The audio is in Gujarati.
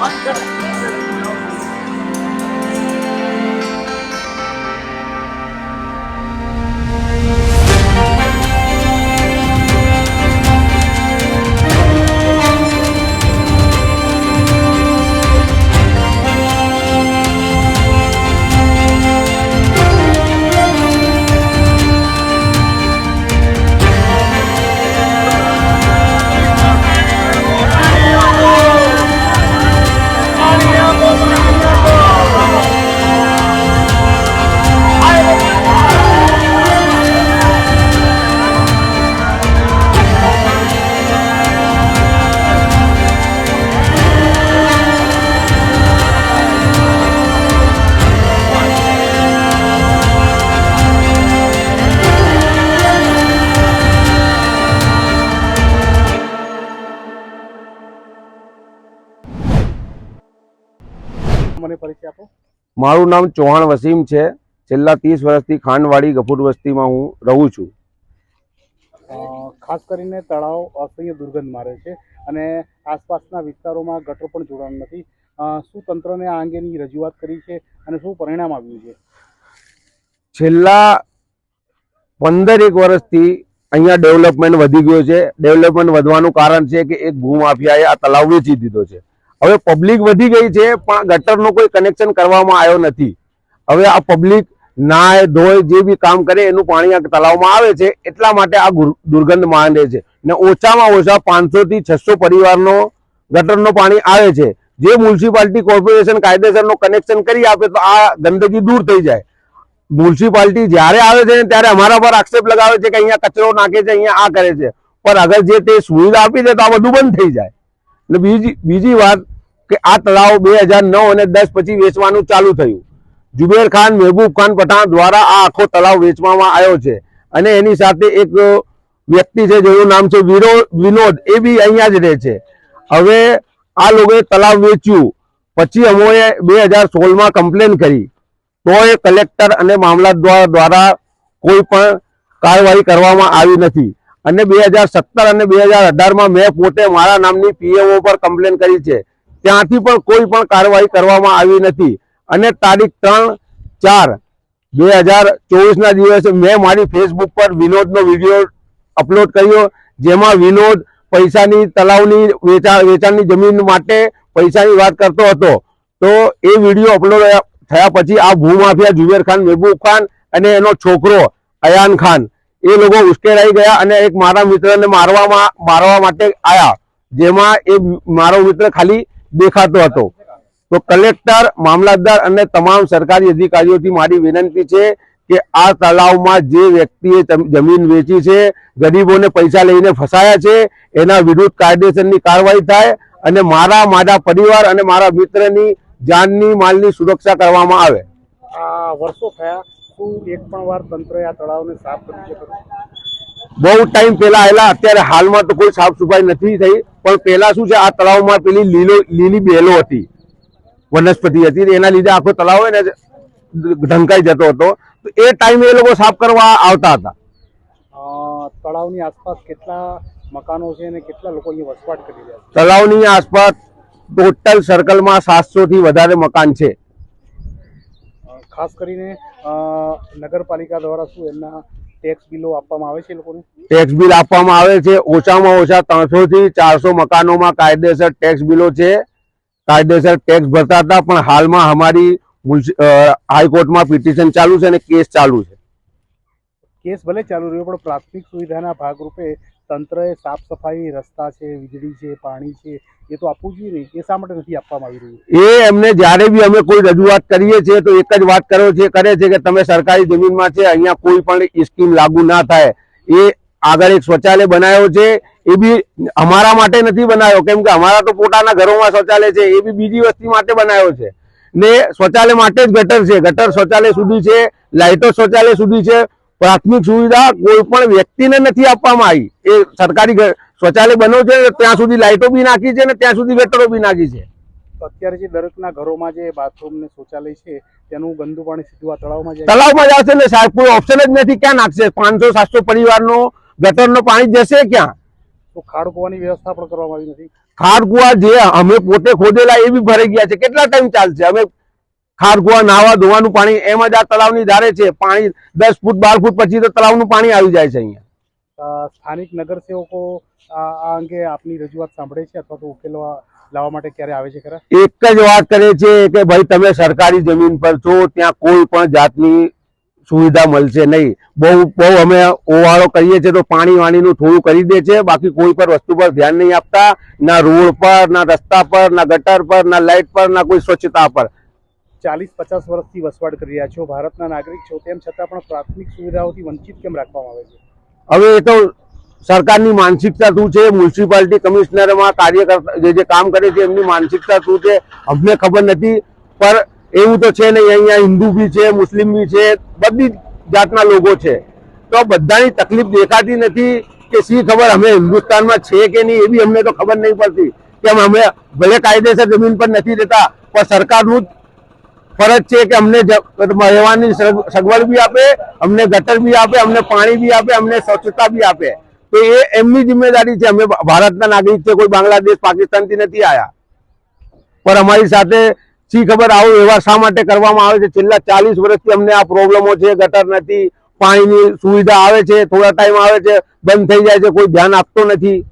Mancur. મને પરિચય આપો. મારું નામ ચૌહાણ વસીમ છે. છેલ્લા ત્રીસ વર્ષથી ખાંડવાડી ગફુર વસ્તીમાં હું રહું છું. ખાસ કરીને તળાવ અસહ્ય દુર્ગંધ મારે છે અને આસપાસના વિસ્તારોમાં ગટર પણ જોડાણ નથી. શું તંત્રને આ અંગેની રજૂઆત કરી છે અને શું પરિણામ આવ્યું છે? છેલ્લા પંદર એક વર્ષથી અહીંયા ડેવલપમેન્ટ વધી ગયો છે. ડેવલપમેન્ટ વધવાનું કારણ છે કે એક ભૂમાફિયાએ આ તલાવ વેચી દીધો છે. હવે પબ્લિક વધી ગઈ છે, પણ ગટરનો કોઈ કનેક્શન કરવામાં આવ્યો નથી. હવે આ પબ્લિક નાય, ધોય, જે બી કામ કરે, એનું પાણી આ તલાવમાં આવે છે, એટલા માટે આ દુર્ગંધ માંડે છે. ને ઓછામાં ઓછા પાંચસો થી છસો પરિવારનો ગટરનો પાણી આવે છે. જે મ્યુનિસિપાલિટી કોર્પોરેશન કાયદેસરનો કનેક્શન કરી આપે, તો આ ગંદકી દૂર થઈ જાય. મ્યુનિસિપાલિટી જ્યારે આવે છે ત્યારે અમારા પર આક્ષેપ લગાવે છે કે અહીંયા કચરો નાખે છે, અહીંયા આ કરે છે. પણ અગર જે તે સુવિધા આપી દે, તો આ બધું બંધ થઈ જાય. અને બીજી બીજી વાત કે આ તળાવ બે હજાર નવ અને દસ પછી વેચવાનું ચાલુ થયું. જુબેર ખાન, મહેબૂબ ખાન પઠાણ દ્વારા આ આખો તળાવ વેચવામાં આવ્યો છે. અને એની સાથે એક વ્યક્તિ છે જેનું નામ છે વિરો વિનોદ, એ બી અહીંયા જ રહે છે. હવે આ લોકોએ તળાવ વેચ્યું. પછી અમોએ બે હજાર સોળમાં કમ્પ્લેન કરી. તો એ કલેક્ટર અને મામલતદાર દ્વારા કોઈ પણ કાર્યવાહી કરવામાં આવી નથી. અને બે હજાર સત્તર અને બે હજાર અઢારમાં મેં પોતે મારા નામની પીએમઓ પર કમ્પ્લેન કરી છે. ત્યાંથી પણ કોઈ પણ કાર્યવાહી કરવામાં આવી નથી. અને તારીખ ત્રણ ચાર બે હજાર ચોવીસના દિવસે મેં મારી ફેસબુક પર વિનોદનો વીડિયો અપલોડ કર્યો, જેમાં વિનોદ પૈસાની તલાવની વેચાણ, વેચાણની જમીન માટે પૈસાની વાત કરતો હતો. તો એ વીડિયો અપલોડ થયા પછી આ ભૂમાફિયા જુવેર ખાન, મહેબૂબ ખાન અને એનો છોકરો અયાન ખાન, એ લોકો ઉશ્કેરાઈ ગયા અને એક મારા મિત્રને મારવામાં, મારવા માટે આવ્યા જેમાં એ મારો મિત્ર ખાલી દેખાતો હતો. તો કલેક્ટર મામલતદાર અને તમામ સરકારી અધિકારીઓથી મારી વિનંતી છે કે આ તળાવમાં જે વ્યક્તિએ જમીન વેચી છે ગરીબોને પૈસા લઈને ફસાયા છે એના વિરુદ્ધ કાયદેસરની કાર્યવાહી થાય અને મારા મારા પરિવાર અને મારા મિત્રની જાનની માલની સુરક્ષા કરવામાં આવે. આ વર્ષો થયા શું એક પણ વાર તંત્રએ આ તળાવને સાફ કર્યું છે બહુ ટાઈમ પહેલા આવેલા અત્યારે હાલમાં તો કોઈ સાફ સફાઈ નથી થઈ. પણ પહેલા શું છે આ તળાવમાં પેલી લીલો લીલી બેલો હતી. વનસ્પતિ હતી એના લીધે આખો તળાવ હોય ને ઢંકાઈ જતો હતો. તો એ ટાઈમે એ લોકો સાફ કરવા આવતા હતા. તળાવની આસપાસ કેટલા મકાનો છે અને કેટલા લોકો અહીંયા વસવાટ કરી રહ્યા છે? તળાવની આસપાસ ટોટલ સર્કલમાં સાતસો થી વધારે મકાન છે. ખાસ કરીને નગરપાલિકા દ્વારા શું એમના ટેક્સ બિલો આપવામાં આવે છે લોકોને? ટેક્સ બિલ આપવામાં આવે છે. ઓછામાં ઓછા ત્રણસો થી ચારસો મકાનોમાં કાયદેસર ટેક્સ બિલો છે. કાયદેસર ટેક્સ ભરતા હતા, પણ હાલમાં અમારી હાઈકોર્ટમાં પિટિશન ચાલુ છે અને કેસ ચાલુ છે. કેસ ભલે ચાલુ રહ્યો, પણ પ્રાથમિક સુવિધાના ભાગરૂપે તંત્રએ સાફ સફાઈ, રસ્તા છે, વીજળી છે, પાણી છે, એ તો આપવું જોઈએ ને એ શા માટે નથી આપવામાં આવી રહ્યું? એ એમને જ્યારે બી અમે કોઈ રજૂઆત કરીએ છીએ તો એક જ વાત કરો છે, કરે છે કે તમે સરકારી જમીનમાં છે, અહીંયા કોઈ પણ સ્કીમ લાગુ ના થાય. એ આગળ એક શૌચાલય બનાવ્યો છે, એ બી અમારા માટે નથી બનાવ્યો. કેમ કે અમારા તો પોતાના ઘરોમાં શૌચાલય છે, એ બી બીજી વસ્તી માટે બનાવ્યો છે. ને શૌચાલય માટે જ ગટર છે. ગટર શૌચાલય સુધી છે, લાઇટો શૌચાલય સુધી છે પ્રાથમિક સુવિધા કોઈ પણ વ્યક્તિને નથી આપવામાં આવી. એ સરકારી શૌચાલય બન્યો છે ત્યાં સુધી લાઇટો બી નાખી છે ને ત્યાં સુધી વેટરો બી નાખી છે. અત્યારે જે દરેકના ઘરોમાં જે બાથરૂમ ને શૌચાલય છે તેનું ગંદુ પાણી સીધું આ તળાવમાં જાય તળાવમાં જશે ને સાહેબ કોઈ ઓપ્શન જ નથી. ક્યાં નાખશે? પાંચસો સાતસો પરિવારનો ગટરનો પાણી જશે ક્યાં? તો ખાડ કુવાની વ્યવસ્થા પણ કરવામાં આવી નથી. ખારકુવા જે અમે પોતે ખોદેલા એ બી ભરાઈ ગયા છે. કેટલા ટાઈમ ચાલશે? અમે ખારકુવા નાવા ધોવાનું પાણી એમ જ આ તળાવની ધારે છે. પાણી દસ ફૂટ બાર ફૂટ પછી તો તળાવનું પાણી આવી જાય છે અહીંયા. સ્થાનિક નગરસેવકો આ અંગે આપની રજૂઆત સાંભળે છે અથવા તો ઉકેલવા લાવવા માટે ક્યારે આવે છે ખરા? એક જ વાત કરે છે કે ભાઈ તમે સરકારી જમીન પર છો ત્યાં કોઈ પણ જાતની સુવિધા મળશે નહીં. બહુ બહુ અમે ઓવાળો કરીએ છીએ તો પાણી વાણીનું થોડું કરી દે છે. બાકી કોઈ પર વસ્તુ પર ધ્યાન નહીં આપતા. ના રોડ પર ના રસ્તા પર ના ગટર પર ના લાઇટ પર ના કોઈ સ્વચ્છતા પર. ચાલીસ પચાસ વર્ષથી વસવાટ કરી રહ્યા છો. ભારતના નાગરિક છો તેમ છતાં પણ પ્રાથમિક સુવિધાઓથી વંચિત કેમ રાખવામાં આવે છે? હવે એ તો સરકારની માનસિકતા શું છે? મ્યુનિસિપાલિટી કમિશનરમાં કાર્યકર્તા જે જે કામ કરે છે એમની માનસિકતા શું છે? અમને ખબર નથી. પર એવું તો છે નહીં, અહીંયા હિન્દુ બી છે, મુસ્લિમ બી છે, બધી જાતના લોકો છે. તો બધાની તકલીફ દેખાતી નથી કે શી ખબર અમે હિન્દુસ્તાનમાં છે કે નહીં એ બી અમને તો ખબર નહીં પડતી. કેમ, અમે ભલે કાયદેસર જમીન પર નથી રહેતા, પણ સરકારનું જ ફરજ છે કે અમને રહેવાની સગ- સગવડ બી આપે, અમને ગટર બી આપે, અમને પાણી બી આપે, અમને સ્વચ્છતા બી આપે. તો એ એમની જિમ્મેદારી છે. અમે ભારતના નાગરિક છે, કોઈ બાંગ્લાદેશ, પાકિસ્તાનથી નથી આયા. પણ અમારી સાથે શી ખબર આવું વ્યવહાર શા માટે કરવામાં આવે છે? છેલ્લા ચાલીસ વર્ષથી અમને આ પ્રોબ્લેમો છે, ગટર નથી, પાણીની સુવિધા આવે છે, થોડા ટાઈમ આવે છે, બંધ થઈ જાય છે, કોઈ ધ્યાન આપતો નથી.